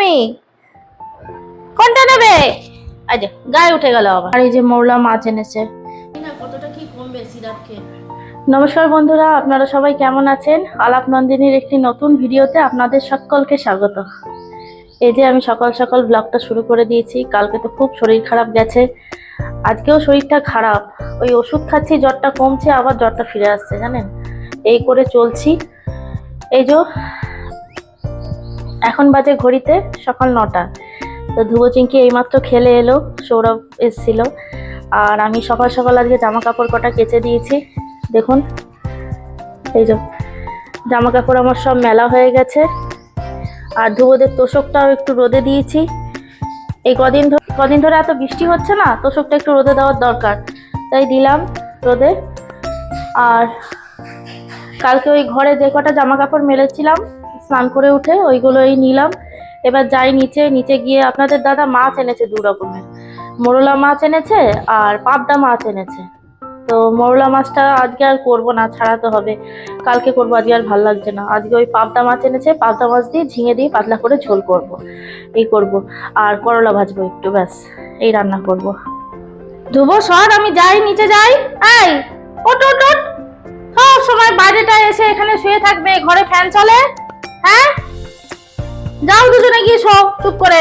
তুমি? কোনটা নেবে? আজ গায়ে উঠে গেল আবার। আর এই যে মৌলা মাছ এনেছে। কতটা কি কমবে সিরাপ খেয়ে নমস্কার বন্ধুরা আপনারা সবাই কেমন আছেন? আলাপ নন্দিনীর একটি নতুন ভিডিওতে আপনাদের সকলকে স্বাগত। এই যে আমি সকাল সকাল ব্লগটা শুরু করে দিয়েছি। কালকে তো খুব শরীর খারাপ গেছে। আজকেও শরীরটা খারাপ। ওই ওষুধ খাচ্ছি জ্বরটা কমছে আবার জ্বরটা ফিরে আসছে জানেন? এই করে চলছি। এই যে এখন বাজে ঘড়িতে সকাল নটা। তো ধুবো চিংকি এইমাত্র খেলে এলো, সৌরভ এসছিল। আর আমি সকাল সকাল আজকে জামা কাপড় কটা কেচে দিয়েছি। দেখুন, এই যে জামা কাপড় আমার সব মেলা হয়ে গেছে। আর ধুবোদের তোষকটাও একটু রোদে দিয়েছি। এই কদিন ধরে কদিন ধরে এত বৃষ্টি হচ্ছে না, তোষকটা একটু রোদে দেওয়ার দরকার। তাই দিলাম রোদে। আর কালকে ওই ঘরে যে কটা জামা কাপড় মেলেছিলাম স্নান করে উঠে ওইগুলোই নিলাম। এবার যাই নিচে নিচে গিয়ে আপনাদের দাদা মাছ এনেছে দু রকমের। মোরলা মাছ এনেছে আর পাবদা মাছ এনেছে। তো মোরলা মাছটা আজকে আর করব না, ছাড়াতে হবে। কালকে করব, আজকে আর ভালো লাগছে না। আজকে ওই পাবদা মাছ এনেছে, পাবদা মাছ দিয়ে ঝিঙে দিয়ে পাতলা করে ঝোল করব। এই করব। আর করলা ভাজবো একটু, ব্যাস। এই রান্না করব। ধুবো, সর, আমি যাই, নিচে যাই। এই ওট ওট সব সময় বাইরেটা এসে এখানে শুয়ে থাকবে, ঘরে ফ্যান চলে। হ্যাঁ? যাও দুজনে গিয়ে শো চুপ করে।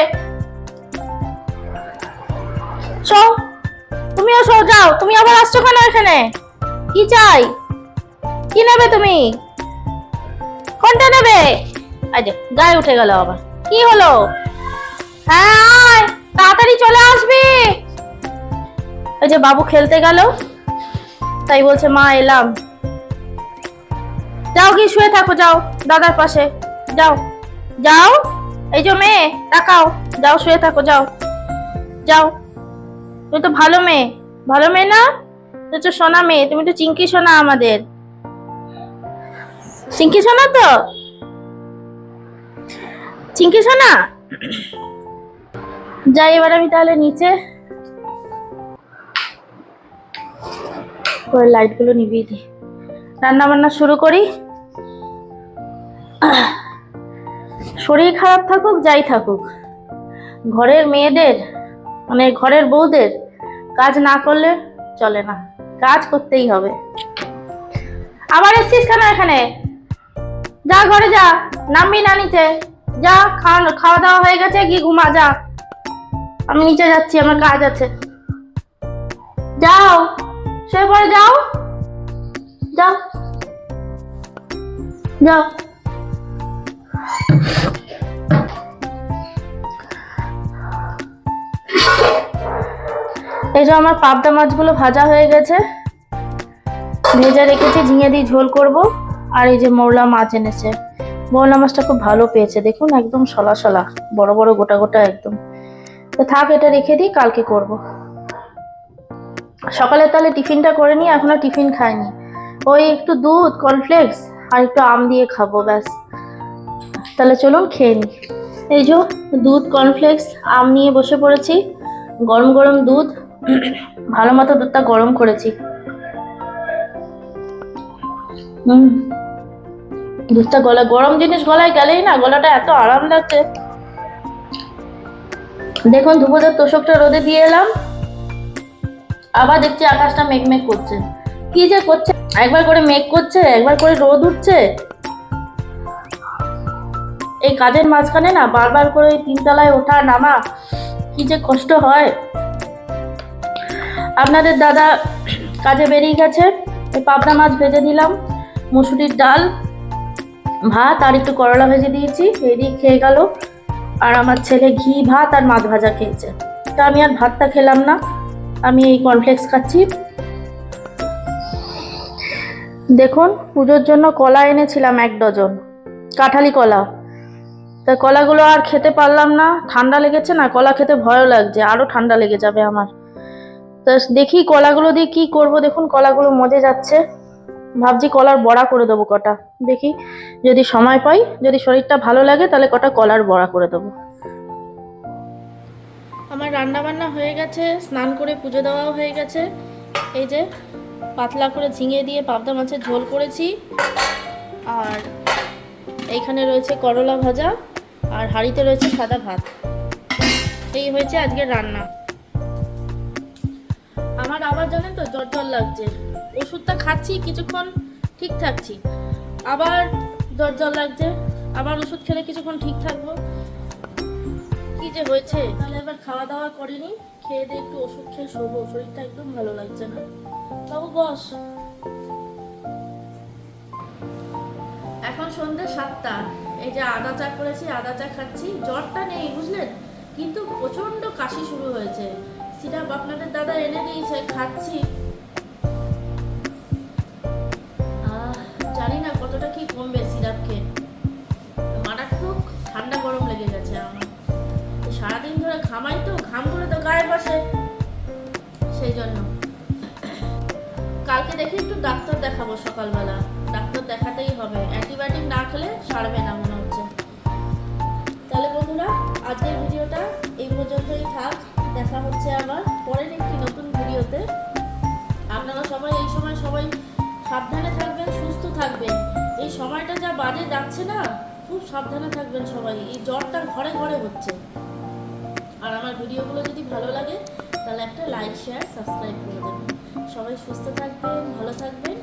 শো তুমিও শো যাও। তুমি আবার আসছো কেন এখানে? কি চাই? কি নেবে তুমি? কোনটা নেবে? আচ্ছা গায়ে উঠে গেল আবার। কি হলো? হ্যাঁ তাড়াতাড়ি চলে আসবি। ওই যে, বাবু খেলতে গেল। তাই বলছে, মা, এলাম। যাও কি শুয়ে থাকো, যাও, দাদার পাশে। যাও। যাও? এই যে মেয়ে, তাকাও। যাও, শুয়ে থাকো, যাও। যাও। তুমি তো ভালো মেয়ে। ভালো মেয়ে না? তুমি তো সোনা মেয়ে। তুমি তো চিঙ্কি সোনা আমাদের। চিঙ্কি সোনা তো? চিঙ্কি সোনা? যাই, এবার আমি তাহলে নিচে করে লাইটগুলো দিই। রান্না বান্না শুরু করি। শরীর খারাপ থাকুক, যাই থাকুক। ঘরের মেয়েদের মানে ঘরের বউদের কাজ না করলে চলে না। কাজ করতেই হবে। আবার এসছিস কেন এখানে? যা ঘরে যা, নামবি না নিচে। যা, খাওয়া খাওয়া দাওয়া হয়ে গেছে, গিয়ে ঘুমা, যা। আমি নিচে যাচ্ছি, আমার কাজ আছে। যাও, শুয়ে পরে যাও। যাও। যাও। এই যে আমার পাবদা মাছগুলো ভাজা হয়ে গেছে। ভেজে রেখেছি, ঝিঙে দিয়ে ঝোল করব। আর এই যে মোরলা মাছ এনেছে। মোরলা মাছটা খুব ভালো পেয়েছে। দেখুন, একদম সলা সলা, বড় বড় গোটা গোটা একদম। তো থাক, এটা রেখে দিই, কালকে করব। সকালে তাহলে টিফিনটা করে নিই, এখনও টিফিন খাইনি। ওই একটু দুধ কর্নফ্লেক্স আর একটু আম দিয়ে খাব, ব্যাস। তাহলে চলুন খেয়ে নিই। এই যে দুধ কর্নফ্লেক্স আম নিয়ে বসে পড়েছি। গরম গরম দুধ ভালো মতো দুধটা গরম করেছি। হুম। দুধটা গলা গরম জিনিস গলায় গেলেই না, গলাটা এত আরাম লাগছে। দেখুন দুপুরের তোষকটা রোদে দিয়ে এলাম। আবার দেখছি আকাশটা মেঘমেঘ করছে। কি যে করছে? একবার করে মেঘ করছে, একবার করে রোদ উঠছে। এই কাজের মাঝখানে না বারবার করে তিনতলায় ওঠা নামা, কি যে কষ্ট হয়। আপনাদের দাদা কাজে বেরিয়ে গেছে পাবদা মাছ ভেজে দিলাম, মুসুরির ডাল, ভাত, আর একটু করলা ভেজে দিয়েছি, এই দিয়ে খেয়ে গেল। আর আমার ছেলে ঘি, ভাত আর মাছ ভাজা খেয়েছে। তা আমি আর ভাতটা খেলাম না, আমি এই কর্নফ্লেক্স খাচ্ছি। দেখুন, পুজোর জন্য কলা এনেছিলাম এক ডজন, কাঁঠালি কলা। তা কলাগুলো আর খেতে পারলাম না, ঠান্ডা লেগেছে না, কলা খেতে ভয়ও লাগছে আরও ঠান্ডা লেগে যাবে আমার। তো দেখি কলাগুলো দিয়ে কি করব? দেখুন, কলাগুলো মজে যাচ্ছে। ভাবছি কলার বড়া করে দেবো কটা। দেখি যদি সময় পাই, যদি শরীরটা ভালো লাগে, তাহলে কটা কলার বড়া করে দেবো। আমার রান্না বান্না হয়ে গেছে, স্নান করে পুজো দেওয়াও হয়ে গেছে। এই যে, পাতলা করে ঝিঙে দিয়ে পাবদা মাছের ঝোল করেছি। আর এইখানে রয়েছে করলা ভাজা, আর হাঁড়িতে রয়েছে সাদা ভাত। এই হয়েছে আজকে রান্না। আমার আবার জানেন তো, জ্বর জ্বর লাগছে। ওষুধটা খাচ্ছি, কিছুক্ষণ ঠিক থাকছি। আবার জ্বর জ্বর লাগছে, আবার ওষুধ খেলে কিছুক্ষণ ঠিক থাকব। কি যে হয়েছে? তাহলে এবার খাওয়া দাওয়া করিনি খেয়ে দিয়ে একটু ওষুধ খেয়ে শোবো। শরীরটা একদম ভালো লাগছে না। বাবু, বস। এখন সন্ধ্যে সাতটা। এই যে আদা চা করেছি, আদা চা খাচ্ছি। জ্বরটা নেই, বুঝলেন? কিন্তু প্রচণ্ড কাশি শুরু হয়েছে। সিরাপ আপনাদের দাদা এনে দিয়েছে, খাচ্ছি। জানি না কতটা কি কমবে সিরাপ খেয়ে। মারাত্মক ঠান্ডা গরম লেগে গেছে আমার। সারাদিন ধরে ঘামাই তো, ঘাম করে তো গায়ে বসে। সেই জন্য। কালকে দেখি একটু ডাক্তার দেখাবো সকালবেলা। ডাক্তার দেখাতেই হবে। অ্যান্টিবায়োটিক না খেলে সারবে না মনে হচ্ছে আবার, পরের একটি নতুন ভিডিওতে। আপনারা সবাই এই সময় সবাই সাবধানে থাকবেন, সুস্থ থাকবেন। এই সময়টা যা বাজে যাচ্ছে না, খুব সাবধানে থাকবেন সবাই। এই জ্বরটা ঘরে ঘরে হচ্ছে। আর আমার ভিডিওগুলো যদি ভালো লাগে, তাহলে একটা লাইক শেয়ার সাবস্ক্রাইব করে দেবেন। সবাই সুস্থ থাকবেন, ভালো থাকবেন থাকবেন।